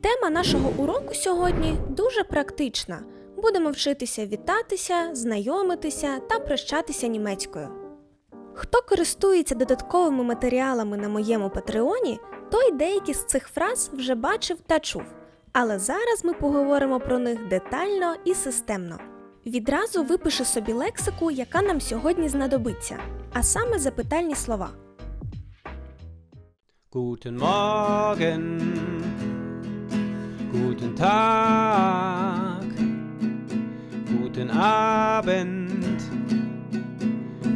Тема нашого уроку сьогодні дуже практична. Будемо вчитися вітатися, знайомитися та прощатися німецькою. Хто користується додатковими матеріалами на моєму патреоні, той деякі з цих фраз вже бачив та чув. Але зараз ми поговоримо про них детально і системно. Відразу випиши собі лексику, яка нам сьогодні знадобиться, а саме запитальні слова. Guten Morgen, guten Tag, guten Abend,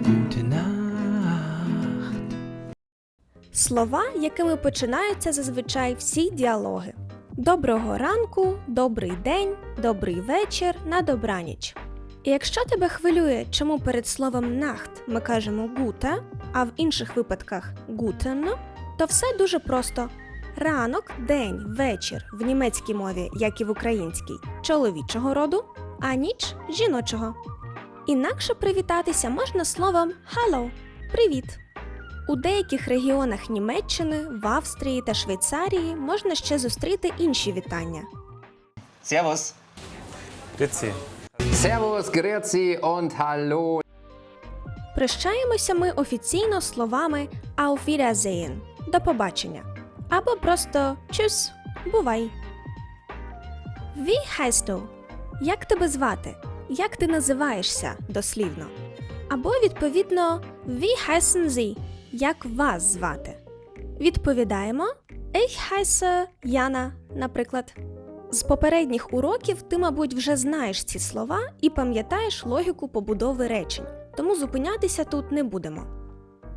gute Nacht. Слова, якими починаються зазвичай всі діалоги. Доброго ранку, добрий день, добрий вечір, на добраніч. І якщо тебе хвилює, чому перед словом нахт ми кажемо гуте, а в інших випадках гутен, то все дуже просто. Ранок, день, вечір в німецькій мові, як і в українській, чоловічого роду, а ніч жіночого. Інакше привітатися можна словом «Hello» – привіт. У деяких регіонах Німеччини, в Австрії та Швейцарії можна ще зустріти інші вітання. Servus. Grüezi. Servus, Grüezi und Hallo. Прощаємося ми офіційно словами Auf Wiedersehen – до побачення. Або просто Tschüss – бувай. Heißt du? Як тебе звати? Як ти називаєшся дослівно? Або відповідно heißen Sie? Як вас звати? Відповідаємо Ich heiße Яна, наприклад. З попередніх уроків ти, мабуть, вже знаєш ці слова і пам'ятаєш логіку побудови речень, тому зупинятися тут не будемо.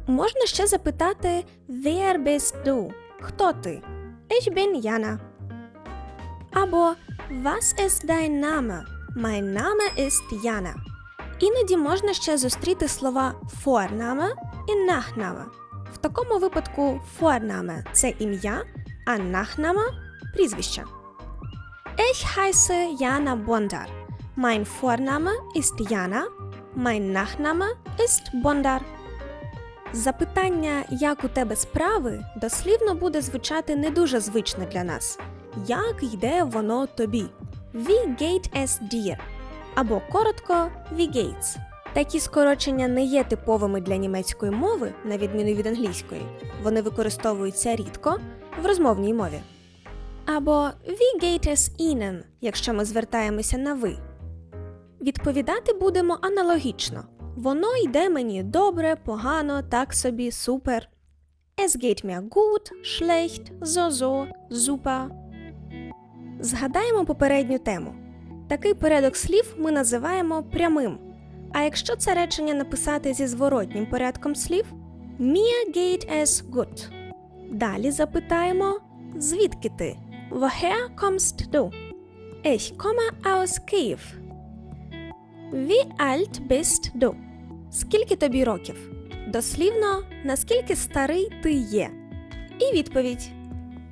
Можна ще запитати Wer bist du? Хто ти? Ich bin Jana. Або Was ist dein Name? Mein Name ist Jana. Іноді можна ще зустріти слова Vorname і Nachname. В такому випадку Vorname – це ім'я, а Nachname – прізвище. Ich heiße Jana Bondar. Mein Vorname ist Jana. Mein Nachname ist Bondar. Запитання, як у тебе справи, дослівно буде звучати не дуже звично для нас. Як йде воно тобі? Wie geht dir? Або коротко Wie geht's? Такі скорочення не є типовими для німецької мови, на відміну від англійської. Вони використовуються рідко в розмовній мові. Або Wie geht es Ihnen, якщо ми звертаємося на ви. Відповідати будемо аналогічно. Воно йде мені добре, погано, так собі, супер. Es geht mir gut, schlecht, so so, super. Згадаємо попередню тему. Такий порядок слів ми називаємо прямим. А якщо це речення написати зі зворотнім порядком слів Mir geht es gut. Далі запитаємо Звідки ти? Woher kommst du? Ich komme aus Kiev. Wie alt bist du? Скільки тобі років? Дослівно, наскільки старий ти є? І відповідь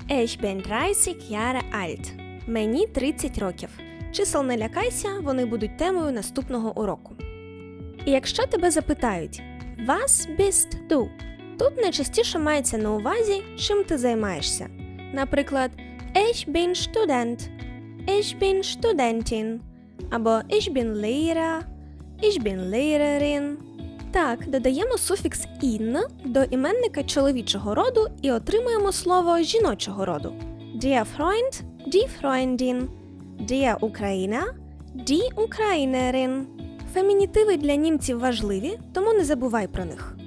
Ich bin 30 Jahre alt. Мені 30 років. Чисел не лякайся, вони будуть темою наступного уроку. І якщо тебе запитають Was bist du? Тут найчастіше мається на увазі, чим ти займаєшся. Наприклад, Ich bin Student, Ich bin Studentin або Ich bin Lehrer, Ich bin Lehrerin. Так, додаємо суфікс «ін» до іменника чоловічого роду і отримуємо слово жіночого роду. Der Freund, die Freundin, der Ukrainer, die Ukrainerin. Фемінітиви для німців важливі, тому не забувай про них.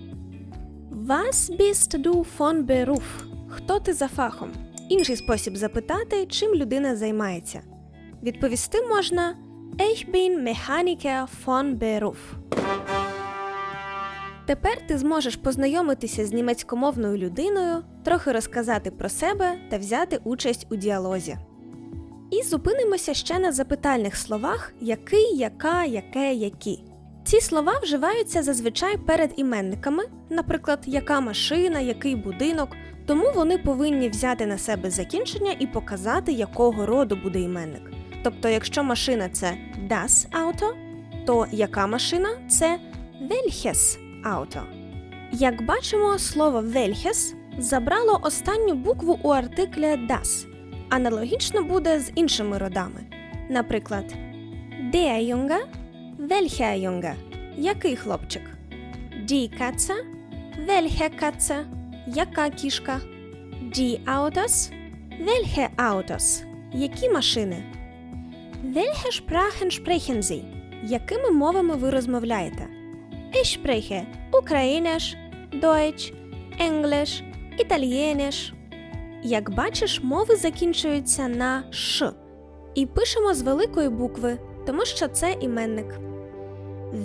Was bist du von Beruf? Хто ти за фахом? Інший спосіб запитати, чим людина займається. Відповісти можна Ich bin Mechaniker von Beruf. Тепер ти зможеш познайомитися з німецькомовною людиною, трохи розказати про себе та взяти участь у діалозі. І зупинимося ще на запитальних словах який, яка, яке, які. Ці слова вживаються зазвичай перед іменниками, наприклад, яка машина, який будинок, тому вони повинні взяти на себе закінчення і показати, якого роду буде іменник. Тобто, якщо машина це das Auto, то яка машина це welches Auto. Як бачимо, слово welches забрало останню букву у артикля das. Аналогічно буде з іншими родами. Наприклад, Der Junge, welcher Junge? Який хлопчик? Die Katze, welche Katze? Яка кішка? Die Autos, welche Autos? Які машини? Welche Sprachen sprechen Sie? Якими мовами ви розмовляєте? Ich spreche Ukrainisch, Deutsch, Englisch, Italienisch. Як бачиш, мови закінчуються на ш і пишемо з великої букви, тому що це іменник.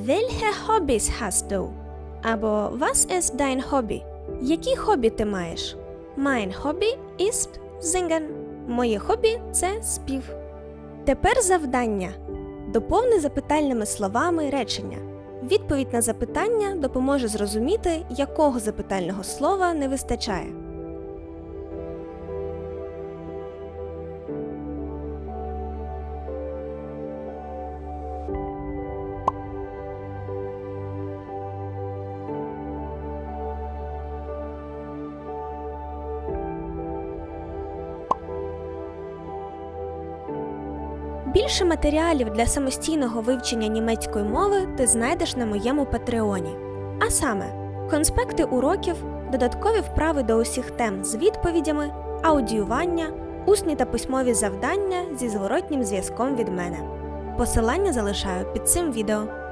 Welche Hobbys hast du? Або Was ist dein Hobby? Які хобі ти маєш? Mein Hobby ist singen. Моє хобі це спів. Тепер завдання. Доповни запитальними словами речення. Відповідь на запитання допоможе зрозуміти, якого запитального слова не вистачає. Більше матеріалів для самостійного вивчення німецької мови ти знайдеш на моєму патреоні. А саме, конспекти уроків, додаткові вправи до усіх тем з відповідями, аудіювання, усні та письмові завдання зі зворотнім зв'язком від мене. Посилання залишаю під цим відео.